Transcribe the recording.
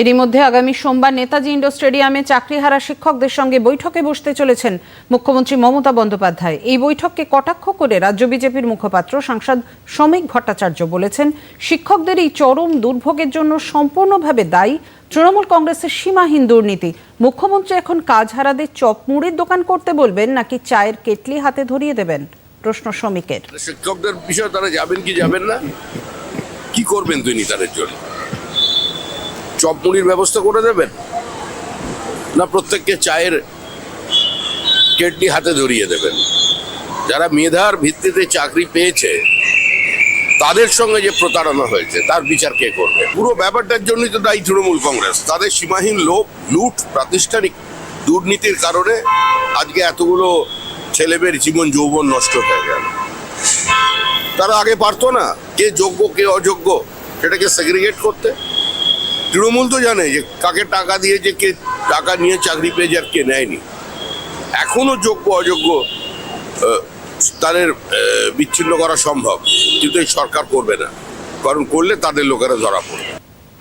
এরই মধ্যে আগামী সোমবার নেতাজি ইন্ডোর স্টেডিয়ামে চাকরিহারা শিক্ষকদের সঙ্গে বৈঠকে বসতে চলেছেন মুখ্যমন্ত্রী মমতা বন্দ্যোপাধ্যায়। এই বৈঠককে কটাক্ষ করে রাজ্য বিজেপির মুখপাত্র সাংসদ শ্রমিক ভট্টাচার্য বলেছেন, শিক্ষকদের এই চরম দুর্ভোগের জন্য সম্পূর্ণভাবে দায়ী তৃণমূল কংগ্রেসের সীমাহীন দুর্নীতি। মুখ্যমন্ত্রী এখন কাজহারাদের চপ মুড়ির দোকান করতে বলবেন, নাকি চায়ের কেটলি হাতে ধরিয়ে দেবেন? প্রশ্ন শ্রমিকের। শিক্ষকদের বিষয়ে তারা যাবেন কি যাবেন না? কি করবেন তিনি তাদের জন্য? চপমুড়ির ব্যবস্থা করে দেবেন? না প্রত্যেককে চায়ের কেটলি হাতে ধরিয়ে দেবেন? যারা মেধার ভিত্তিতে চাকরি পেয়েছে, তাদের সঙ্গে যে প্রতারণা হয়েছে, তার বিচার কে করবে? পুরো ব্যাপারটার জন্যই তো দায়ী তৃণমূল কংগ্রেস। তাদের সীমাহীন লোক লুট, প্রাতিষ্ঠানিক দুর্নীতির কারণে আজকে এতগুলো ছেলেমেয়ের জীবন যৌবন নষ্ট হয়ে গেল। তারা আগে পারতো না কে যোগ্য, কে অযোগ্য, সেটাকে সেগ্রিগেট করতে। তৃণমূল তো জানে যে কাকে টাকা দিয়ে যে কে টাকা নিয়ে চাকরি পেয়েছে আর কে নেয়নি। এখনও যোগ্য, অযোগ্য তাদের বিচ্ছিন্ন করা সম্ভব। কিন্তু এই সরকার করবে না। কারণ করলে তাদের লোকেরা ধরা পড়বে।